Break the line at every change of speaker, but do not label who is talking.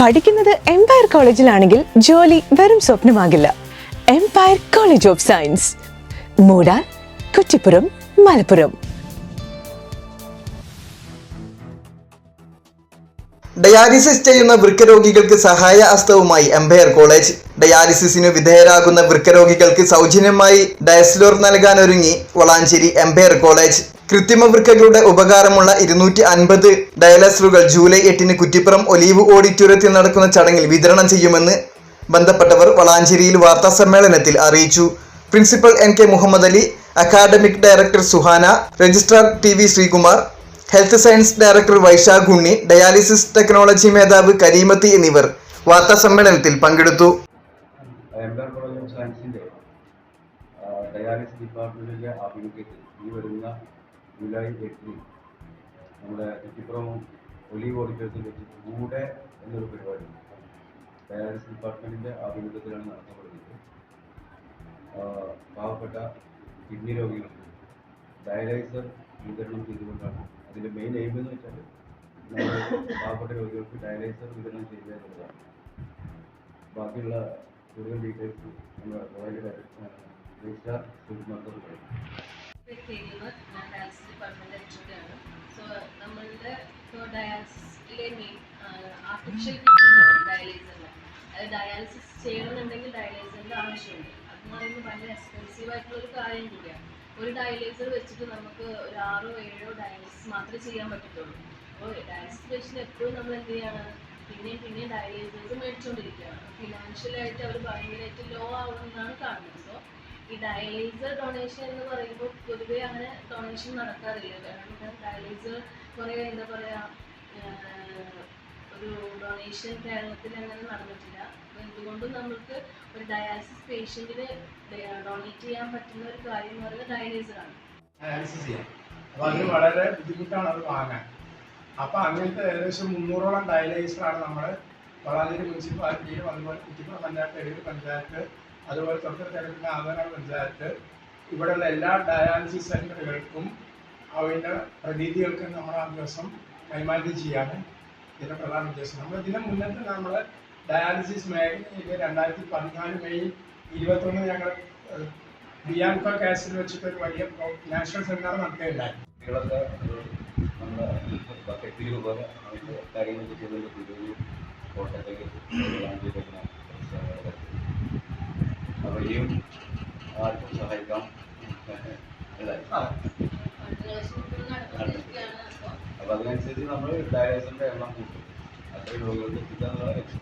പഠിക്കുന്നത് എംപയർ കോളേജിലാണെങ്കിൽ ജോലി വെറും സ്വപ്നമാകില്ല. Empire College of Science Moodal Kuttippuram Malappuram.
Dialysis ചെയ്യുന്ന വൃക്കരോഗികൾക്ക് സഹായ ഹസ്തവുമായി എംപയർ കോളേജ് ഡയാലിസിസിനു വിധേയരാകുന്ന വൃക്കരോഗികൾക്ക് സൗജന്യമായി ഡയസ്ലോർ നൽകാൻ ഒരുങ്ങി വളാഞ്ചേരി എംപയർ കോളേജ് കൃത്രിമ വൃക്കകളുടെ ഉപകാരമുള്ള ഇരുന്നൂറ്റി അൻപത് ഡയലസറുകൾ ജൂലൈ എട്ടിന് കുറ്റിപ്പുറം ഒലീവ് ഓഡിറ്റോറിയത്തിൽ നടക്കുന്ന ചടങ്ങിൽ വിതരണം ചെയ്യുമെന്ന് ബന്ധപ്പെട്ടവർ വളാഞ്ചേരിയിൽ വാർത്താ സമ്മേളനത്തിൽ അറിയിച്ചു. Principal N K Muhammad Ali academic director Suhana registrar T V Sreekumar health science director Vaishakh Unni dialysis technology മേധാവ് കരീമത്തി എന്നിവർ വാർത്താ സമ്മേളനത്തിൽ പങ്കെടുത്തു.
ഡയാലിസിസ് ഡിപ്പാർട്ട്മെന്റിന്റെ ആഭിമുഖ്യത്തിൽ ഈ വരുന്ന ജൂലൈ എട്ടിന് നമ്മുടെ കുറ്റിപ്പുറം ഒലീവ് വെച്ച് കൂടെ എന്നൊരു പരിപാടി. ഡയാലിസിസ് ഡിപ്പാർട്ട്മെന്റിന്റെ ആഭിമുഖ്യത്തിലാണ് നടത്തപ്പെടുന്നത്. പാവപ്പെട്ട കിഡ്നി രോഗികൾക്ക് ഡയലൈസർ വിതരണം ചെയ്തുകൊണ്ടാണ് അതിന്റെ മെയിൻ എയിം എന്ന് വെച്ചാൽ പാവപ്പെട്ട രോഗികൾക്ക് ഡയലൈസർ വിതരണം ചെയ്യുക എന്നുള്ളതാണ്. ബാക്കിയുള്ള കൂടുതൽ ഡീറ്റെയിൽസ് നമ്മുടെ കോളേജ് രജിസ്ട്രാർ സുകുമാർ പറയും
ചെയ്യുന്നത് ഞാൻ ഡയാലിസിസ് ഡിപ്പാർട്ട്മെന്റ് അടിച്ചിട്ടാണ് സോ നമ്മളുടെ ഇപ്പോൾ ഡയാലിസിസിലെ മെയിൻ ആർട്ടിഫിഷ്യൽ ഡയാലിസിസിന് അത് ഡയാലിസിസ് ചെയ്യണമെന്നുണ്ടെങ്കിൽ ഡയാലിസിസിന്റെ ആവശ്യമുണ്ട്. അതെന്ന് പറയുമ്പോൾ ഭയങ്കര എക്സ്പെൻസീവ് ആയിട്ടുള്ള ഒരു കാര്യം കൂടിയാണ് ഒരു ഡയാലിസർ വെച്ചിട്ട് നമുക്ക് ഒരു ആറോ ഏഴോ ഡയാലിസിസ് മാത്രമേ ചെയ്യാൻ പറ്റത്തുള്ളൂ. അപ്പോൾ ഡയാലിസിസ് പേഷ്യന്റ് എപ്പോഴും നമ്മൾ എന്ത് ചെയ്യാണ്? പിന്നെയും പിന്നെയും ഡയാലിസേഴ്സ് മേടിച്ചുകൊണ്ടിരിക്കുകയാണ് ഫിനാൻഷ്യലായിട്ട് അവർ ഭയങ്കരമായിട്ട് ലോ ആവുമെന്നാണ് കാണുന്നത്. സോ ഈ ഡയാലിസർ ഡൊണേഷൻ എന്ന് പറയുമ്പോൾ പൊതുവേ അങ്ങനെ ഡൊണേഷൻ നടക്കാറില്ല. കാരണം ഡയാലിസർ കുറേ എന്താ പറയുക ഒരു ഡൊണേഷൻ കേരളത്തിൽ അങ്ങനെ നടന്നിട്ടില്ല. അപ്പോൾ എന്തുകൊണ്ടും നമ്മൾക്ക് ഒരു ഡയാലിസിസ് പേഷ്യന്റിന് ഡൊണേറ്റ് ചെയ്യാൻ പറ്റുന്ന ഒരു കാര്യം എന്ന് പറയുന്നത് ഡയാലിസർ ആണ്.
ഡയാലിസിസ് ചെയ്യാം. വളരെ ബുദ്ധിമുട്ടാണ് അത് വാങ്ങാൻ. അപ്പോൾ അങ്ങനത്തെ ഏകദേശം മുന്നൂറോളം ഡയലൈസറാണ് നമ്മൾ വളാഞ്ചേരി മുനിസിപ്പാലിറ്റിയിലും അതുപോലെ കുറ്റിപ്പുറം പഞ്ചായത്ത് എഴുതി പഞ്ചായത്ത് അതുപോലെ തൊട്ടടുത്ത ആദരണ പഞ്ചായത്ത്. ഇവിടെയുള്ള എല്ലാ ഡയാലിസിസ് സെന്ററുകൾക്കും അവയുടെ പ്രതീതികൾക്ക് നമ്മൾ ആ ദിവസം കൈമാറ്റം ചെയ്യാണ്. ഇതിന്റെ പ്രധാന ഉദ്ദേശം. നമ്മൾ ഇതിന് മുന്നത്തെ നമ്മൾ ഡയാലിസിസ് മേഖലയിൽ രണ്ടായിരത്തി പതിനാല് മെയ് ഇരുപത്തൊന്ന് ഞങ്ങൾ ബിയാൻകോ കാസിൽ വെച്ചിട്ട് ഒരു വലിയ നാഷണൽ സെമിനാർ
നടത്തുകയുണ്ടായിരുന്നു ചെയ്തതിന്റെ പുതിയൊരു കോട്ടയത്തേക്ക് ആർക്കും സഹായിക്കാം അല്ലേ
ഡൊണേഷൻ ഇപ്പോഴും നടന്നുകൊണ്ടിരിക്കുകയാണ് അപ്പോൾ
അപ്പോൾ അതിനനുസരിച്ച് നമ്മൾ ഡയാലിസിൻ്റെ എണ്ണം കൂട്ടും അത്രയും രോഗികൾക്ക് എത്തിക്കാന്നുള്ള ലക്ഷ്യം